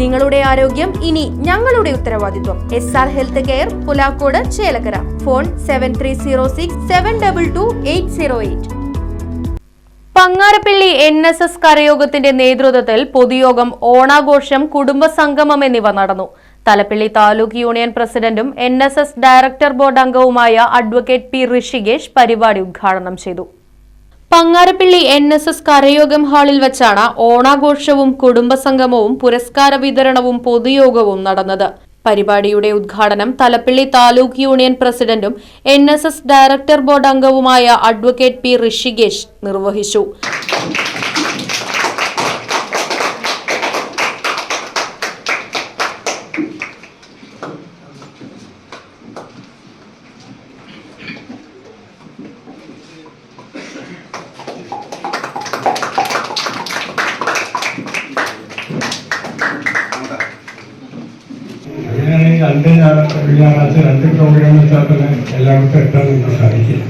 നിങ്ങളുടെ ആരോഗ്യം ഇനി ഞങ്ങളുടെ ഉത്തരവാദിത്വം. S R health care Pulakode Chelakkara. Phone seven three zero six seven double two eight zero eight Pangarappilly N S S കരയോഗത്തിന്റെ നേതൃത്വത്തിൽ പൊതുയോഗം ഓണാഘോഷം കുടുംബ സംഗമം എന്നിവ നടന്നു. തലപ്പള്ളി താലൂക്ക് യൂണിയൻ പ്രസിഡന്റും എൻ ഡയറക്ടർ ബോർഡ് അംഗവുമായ അഡ്വക്കേറ്റ് പി ഋഷികേഷ് പരിപാടി ഉദ്ഘാടനം ചെയ്തു. പങ്ങാരപ്പള്ളി എൻ എസ് എസ് കരയോഗം ഹാളിൽ വച്ചാണ് ഓണാഘോഷവും കുടുംബസംഗമവും പുരസ്കാര വിതരണവും പൊതുയോഗവും നടന്നത്. പരിപാടിയുടെ ഉദ്ഘാടനം തലപ്പള്ളി താലൂക്ക് യൂണിയൻ പ്രസിഡന്റും എൻ ഡയറക്ടർ ബോർഡ് അംഗവുമായ അഡ്വക്കേറ്റ് പി ഋഷികേഷ് നിർവഹിച്ചു. രണ്ട് ഞായറാഴ്ച രണ്ട് പ്രോഗ്രാം വെച്ചാൽ തന്നെ എല്ലാവർക്കും എത്താൻ നമുക്ക് സാധിക്കില്ല.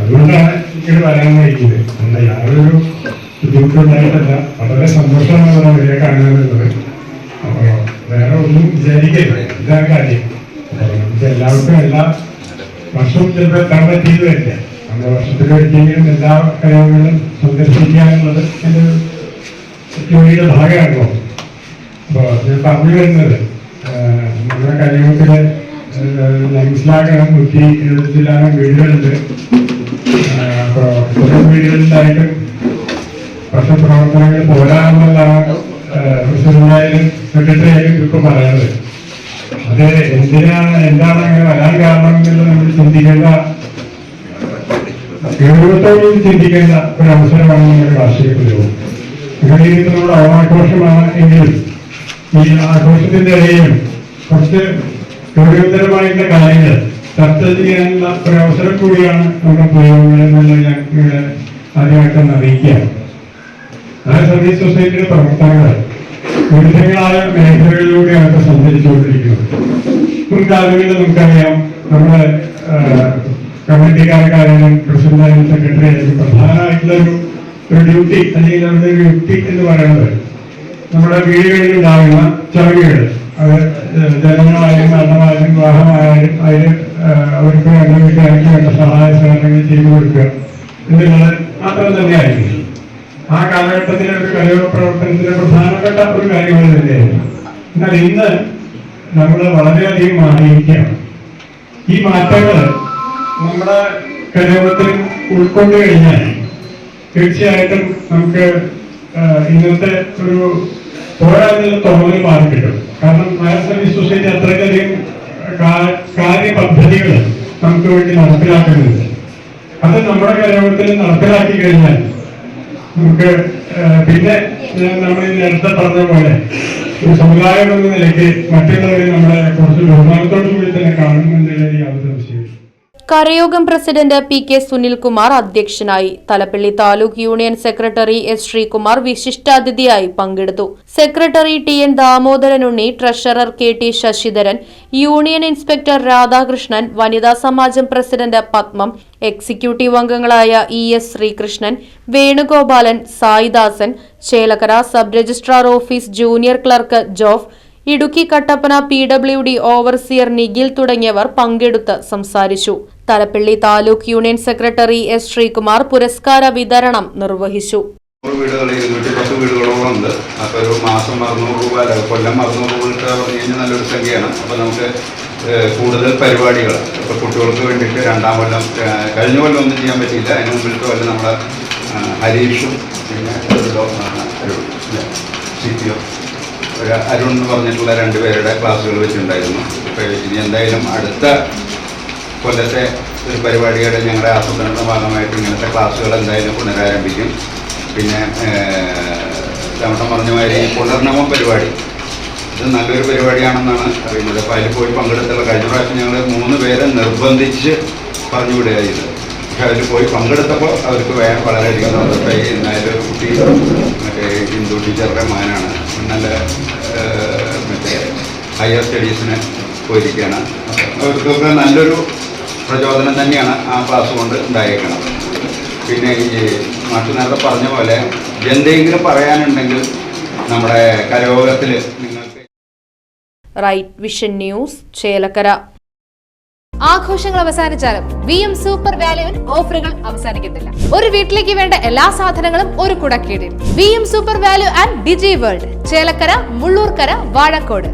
അതുകൊണ്ടാണ് ഇങ്ങനെ വരാൻ കഴിയുന്നത്. അല്ല യാതൊരു ബുദ്ധിമുട്ടുണ്ടായിട്ടല്ല. വളരെ സന്തോഷമാണ് ഇവരെ കാണുന്നത് അപ്പോൾ വേറെ ഒന്നും വിചാരിക്കരുത്. എന്താ കാര്യം. എല്ലാവർക്കും എല്ലാ വർഷവും ചിലപ്പോൾ എത്താൻ പറ്റിയത് വരില്ല. നമ്മുടെ വർഷത്തിൽ ഒരിക്കലെങ്കിലും എല്ലാ കാര്യങ്ങളും സന്ദർശിക്കുക എന്നുള്ളത് എന്റെ ജോലിയുടെ ഭാഗമാണല്ലോ അപ്പോൾ ഞാൻ പറഞ്ഞു വരുന്നത് നമ്മുടെ കഴിവത്തിൽ മനസ്സിലാക്കണം കുട്ടി ഇരുപത്തിലാണ് വീടുകളുണ്ട് അപ്പോൾ കുറെ വീടുകളിലായിട്ടും പക്ഷെ പ്രവർത്തനങ്ങൾ പോരാ എന്നുള്ളതാണ് പ്രസിഡന്റായാലും സെക്രട്ടറി ആയാലും ഇപ്പൊ പറയുന്നത് അത് എന്തിനാണ് എന്താണ് അങ്ങനെ വരാൻ കാരണം എന്നുള്ളത് നമ്മൾ ചിന്തിക്കേണ്ട ഗൗരവത്തോടും ചിന്തിക്കേണ്ട ഒരു അവസരമാണ് നമ്മുടെ കാർഷിക പ്രയോഗം. ഇവിടെ നമ്മുടെ ഓണാഘോഷമാണ് എങ്കിലും ഈ ആഘോഷത്തിന്റെ ഇടയിലും കുറച്ച് ഗൗരവതരമായിട്ടുള്ള കാര്യങ്ങൾ ചർച്ച ചെയ്യാനുള്ള ഒരു അവസരം കൂടിയാണ് നമ്മുടെ പ്രയോഗങ്ങളെന്നുള്ള ഞാൻ ഇവിടെ ആദ്യമായിട്ടൊന്ന് അറിയിക്കുകയാണ് ആ സർവീസ് സൊസൈറ്റിയുടെ പ്രവർത്തനങ്ങൾ വിവിധങ്ങളായ മേഖലകളിലൂടെയാണ് സഞ്ചരിച്ചുകൊണ്ടിരിക്കുന്നത് മുൻകാലങ്ങളിൽ നമുക്കറിയാം നമ്മുടെ കമ്മിറ്റിക്കാർക്കായാലും പ്രസിഡന്റായാലും സെക്രട്ടറി ആയാലും പ്രധാനമായിട്ടുള്ള ഒരു ഒരു ഡ്യൂട്ടി അല്ലെങ്കിൽ അവരുടെ ഒരു യുക്തി എന്ന് പറയുന്നത് നമ്മുടെ വീടുകളിൽ ഉണ്ടാകുന്ന ചടങ്ങുകൾ അത് ജനങ്ങളായാലും മരണമായാലും വിവാഹമായാലും അതിൽ അവർക്ക് വേണ്ട വീട്ടുകാർക്ക് വേണ്ട സഹായ സഹകരണങ്ങൾ ചെയ്തു കൊടുക്കുക. എന്നുള്ളത് മാത്രം തന്നെയായിരിക്കും. ആ കാലഘട്ടത്തിലെ ഒരു കലയോ പ്രവർത്തനത്തിലെ പ്രധാനപ്പെട്ട ഒരു കാര്യങ്ങൾ തന്നെയായിരുന്നു എന്നാൽ ഇന്ന് നമ്മൾ വളരെയധികം മാറിയിരിക്കുകയാണ്. ഈ മാറ്റങ്ങൾ നമ്മുടെ കലയോഗത്തിൽ ഉൾക്കൊണ്ടു കഴിഞ്ഞാൽ തീർച്ചയായിട്ടും നമുക്ക് ഇന്നത്തെ ഒരു പോരാനുള്ള തോന്നൽ മാറി കിട്ടും. കാരണം ഫയർ സർവീസ് സൊസൈറ്റി അത്രയധികം കാര്യപദ്ധതികൾ നമുക്ക് വേണ്ടി നടപ്പിലാക്കുന്നുണ്ട് അത് നമ്മുടെ കലയോഗത്തിൽ നടപ്പിലാക്കി കഴിഞ്ഞാൽ നമുക്ക് പിന്നെ നമ്മൾ നേരത്തെ പറഞ്ഞ പോലെ ഒരു സമുദായം എന്ന നിലയ്ക്ക് മറ്റുള്ളവരെ നമ്മളെ കുറച്ച് ബഹുമാനത്തോടു കൂടി തന്നെ കാണുമെന്നുള്ളതിൽ യാതൊരു സംശയമില്ല കരയോഗം പ്രസിഡന്റ് പി കെ സുനിൽകുമാർ അധ്യക്ഷനായി. Thalappilly taluk union secretary S Sreekumar വിശിഷ്ടാതിഥിയായി പങ്കെടുത്തു. Secretary T N Damodaran Unni treasurer K T Sasidharan union inspector Radhakrishnan വനിതാ സമാജം പ്രസിഡന്റ് പത്മം എക്സിക്യൂട്ടീവ് അംഗങ്ങളായ E S Sreekrishnan Venugopalan Saidasan Chelakkara sub registrar office junior clerk Joff Idukki Kattappana P W D overseer Nikhil തുടങ്ങിയവർ പങ്കെടുത്ത് സംസാരിച്ചു. Thalappilly taluk union secretary S Sreekumar പുരസ്കാര വിതരണം നിർവഹിച്ചു. മാസം അറുന്നൂറ് രൂപ അല്ല നല്ലൊരു അപ്പോൾ നമുക്ക് കൂടുതൽ പരിപാടികൾ. ഇപ്പോൾ കുട്ടികൾക്ക് വേണ്ടിയിട്ട് രണ്ടാം കൊല്ലം കഴിഞ്ഞ കൊല്ലം ഒന്നും ചെയ്യാൻ പറ്റിയില്ല. അതിന് മുമ്പിലത്തെ കൊല്ലം നമ്മളെ ഹരീഷും പിന്നെ അരുൺ സി പി ഒ ഒരു അരുൺ എന്ന് പറഞ്ഞിട്ടുള്ള രണ്ട് പേരുടെ ക്ലാസ്സുകൾ വെച്ചിട്ടുണ്ടായിരുന്നു. അപ്പോൾ ഇനി എന്തായാലും അടുത്ത കൊല്ലത്തെ ഒരു പരിപാടിയുടെ ഞങ്ങളുടെ ആസൂത്രണത്തിന്റെ ഭാഗമായിട്ട് ഇങ്ങനത്തെ ക്ലാസ്സുകൾ എന്തായാലും പുനരാരംഭിക്കും. പിന്നെ തവണ പറഞ്ഞ മാതിരി പുനർനമ പരിപാടി. ഇത് നല്ലൊരു പരിപാടിയാണെന്നാണ് അറിയുന്നത്. അപ്പോൾ അതിൽ പോയി പങ്കെടുത്തുള്ള കഴിഞ്ഞ പ്രാവശ്യം ഞങ്ങൾ മൂന്ന് പേരെ നിർബന്ധിച്ച് പറഞ്ഞു വിടുകയായിരുന്നു പക്ഷെ അതിൽ പോയി പങ്കെടുത്തപ്പോൾ അവർക്ക് വേ വളരെയധികം സന്തോഷമായി. എന്നാലും ഒരു കുട്ടി മറ്റേ ഹിന്ദു ടീച്ചറുടെ മകനാണ്. നല്ല മറ്റേ ഹയർ സ്റ്റഡീസിന് പോയിരിക്കുകയാണ്. അവർക്കൊക്കെ നല്ലൊരു പ്രചോദനം തന്നെയാണ് ആ ക്ലാസ് കൊണ്ട് ഉണ്ടായേക്കുന്നത് പിന്നെ ഈ മാഷ് നേരത്തെ പറഞ്ഞ പോലെ എന്തെങ്കിലും പറയാനുണ്ടെങ്കിൽ നമ്മുടെ കരയോഗത്തിൽ നിങ്ങൾക്ക് റൈറ്റ് വിഷൻ ന്യൂസ് ചേലക്കര. ആഘോഷങ്ങൾ അവസാനിച്ചാലും വി എം സൂപ്പർ വാല്യുവിൽ ഓഫറുകൾ അവസാനിക്കുന്നില്ല ഒരു വീട്ടിലേക്ക് വേണ്ട എല്ലാ സാധനങ്ങളും ഒരു കുടക്കീടിൽ. V M super value and digi world Chelakkara Mullurkara Vazhakode.